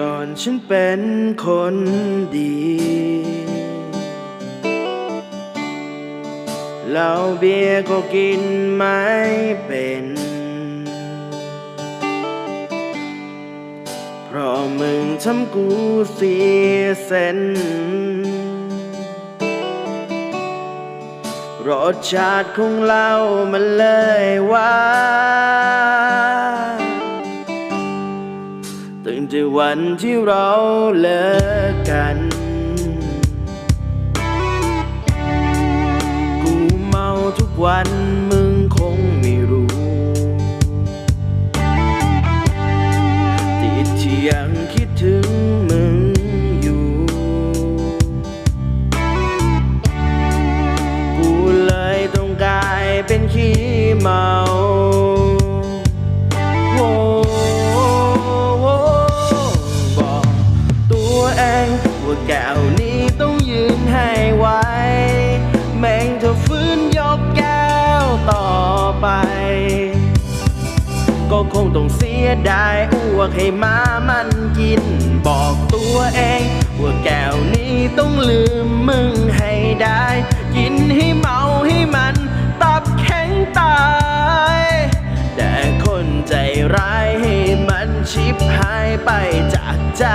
ก่อนฉันเป็นคนดีเหล้าเบียร์ก็กินไม่เป็น เพราะมึงทำกูเสียเส้นรสชาติของเรามันเลยว่า ตื่นจากวันที่เราเลิกกัน กูเมาทุกวันมึงคงไม่รู้ ติดที่ยังคิดถึงมึงอยู่ กูเลยต้องกลายเป็นขี้เมา นี้ต้องยืนให้ไหวแม่งเธอฟื้นยกแก้วต่อไป ก็คงต้องเสียดายอ้วกให้มามันกิน บอกตัวเองว่าแก้วนี้ต้องลืมมึงให้ได้ กินให้เมาให้มันตับแข็งตายแต่คนใจร้ายให้มันชิบหายไปจากใจ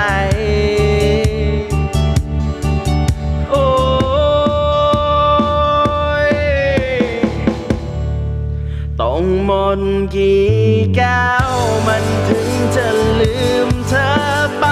นกี่แก้วมันถึงจะลืมเธอไป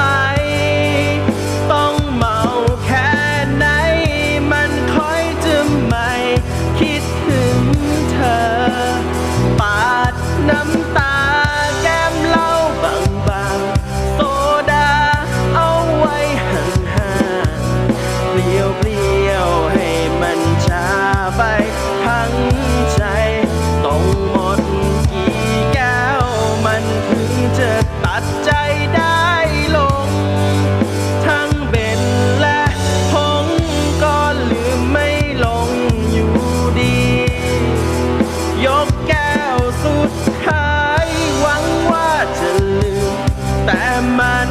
แต่มัน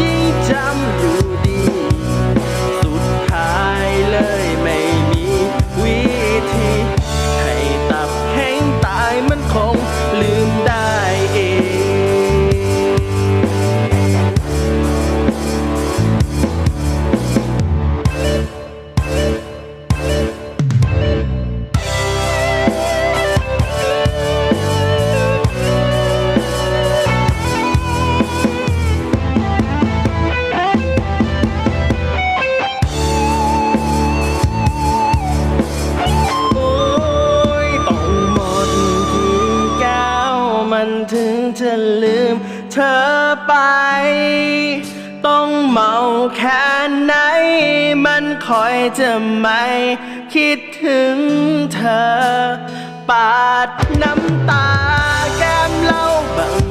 ยิ่งจำ ถึงจะลืมเธอไป ต้องเมาแค่ไหน มันคอยจะไม่คิดถึงเธอ ปาดน้ำตาแก้มเล่าบัง